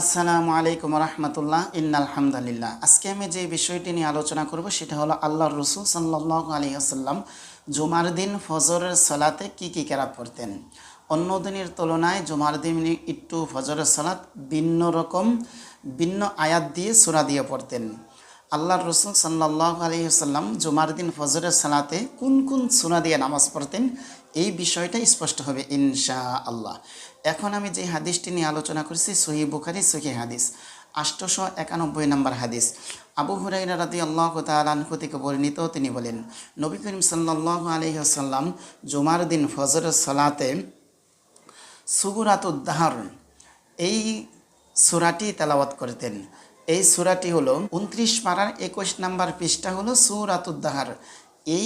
আসসালামু আলাইকুম রহমতুল্লাহ, ইন্নালহামদুলিল্লাহ। আজকে আমি যে বিষয়টি নিয়ে আলোচনা করব, সেটা হলো আল্লাহ রসুল সাল্লাহ আলী আসাল্লাম জুমার দিন ফজরের সলাতে কি কি কেরাত পড়তেন? অন্য দিনের তুলনায় জুমার দিন একটু ফজরের সালাত ভিন্ন রকম, ভিন্ন আয়াত দিয়ে সুরা দিয়ে পড়তেন। আল্লাহর রসুল সাল্লাহ আলী আসাল্লাম জুমার দিন ফজরের সালাতে কোন কোন সুরা দিয়ে নামাজ পড়তেন? এই বিষয়টা স্পষ্ট হবে ইনশা আল্লাহ এখন আমি যে হাদিসটি নিয়ে আলোচনা করছি সহি বুখারি সহি হাদিস আষ্টশো একানব্বই নম্বর হাদিস। আবু হুরাইরা রাদি আল্লাহ তালানহু থেকে বর্ণিত তিনি বলেন, নবী করিম সাল্লাহ আলহিহাসাল্লাম জুমার দিন ফজরের সালাতে সুগুরাতুদ্দাহর এই সুরাটি তেলাওয়াত করতেন। এই সুরাটি হলো উনত্রিশ পাড়ার একুশ নাম্বার পৃষ্ঠা হলো সুরাতুদ্দাহার এই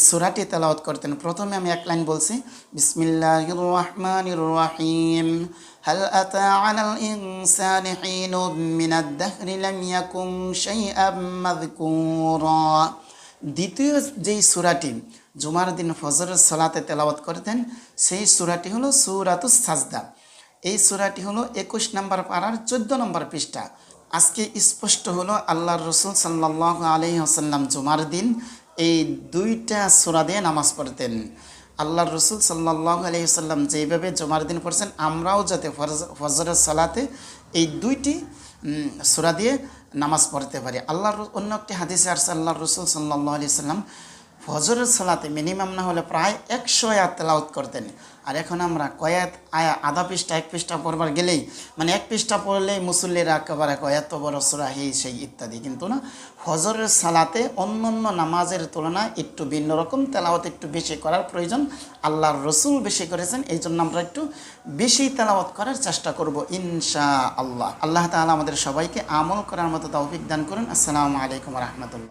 সুরাটি তেলাওয়াত করতেন প্রথমে আমি এক লাইন বলছি বিসমিল্লাহির রহমানির রহিম هل أتى على الإنسان حين من الدهر لم يكن شيئا مذكورا দ্বিতীয় যেই সুরাটি জুমার দিন ফজরের সালাতে তেলাওয়াত করতেন সেই সুরাটি হলো সুরাতুস সাজদা এই সুরাটি হলো একুশ নম্বর পাড়ার চোদ্দ নম্বর পৃষ্ঠা আজকে স্পষ্ট হলো আল্লাহর রসুল সাল্লাহ আলহি আসাল্লাম জুমার দিন এই দুইটা সুরা দিয়ে নামাজ পড়তেন। আল্লাহর রসুল সাল্লাহ আলহিসাল্লাম যেইভাবে জুমার দিন পড়ছেন, আমরাও যাতে ফজরের সালাতে এই দুইটি সূরা দিয়ে নামাজ পড়তে পারি। আল্লাহর অন্য একটি হাদিসে আর আল্লাহর রসুল সাল্লাহ আলি সাল্লাম ফজরের সালাতে মিনিমাম না হলে প্রায় একশো আয়াত তেলাওত করতেন। আর এখন আমরা কয়াত আয়া আধা পৃষ্ঠা, এক পৃষ্ঠা পড়বার গেলেই মানে এক পৃষ্ঠা পড়লেই মুসল্লিরা একেবারে কয়াত বড় সুরা হেই সেই ইত্যাদি। কিন্তু না, ফজরের সালাতে অন্য অন্য নামাজের তুলনায় একটু ভিন্ন রকম, তেলাওয়াত একটু বেশি করার প্রয়োজন। আল্লাহর রসুল বেশি করেছেন এই জন্য আমরা একটু বেশি তেলাওয়াত করার চেষ্টা করব ইনশা আল্লাহ আল্লাহ তাআলা আমাদের সবাইকে আমল করার মতো তৌফিক দান করুন। আসসালামু আলাইকুম রহমতুল্লাহ।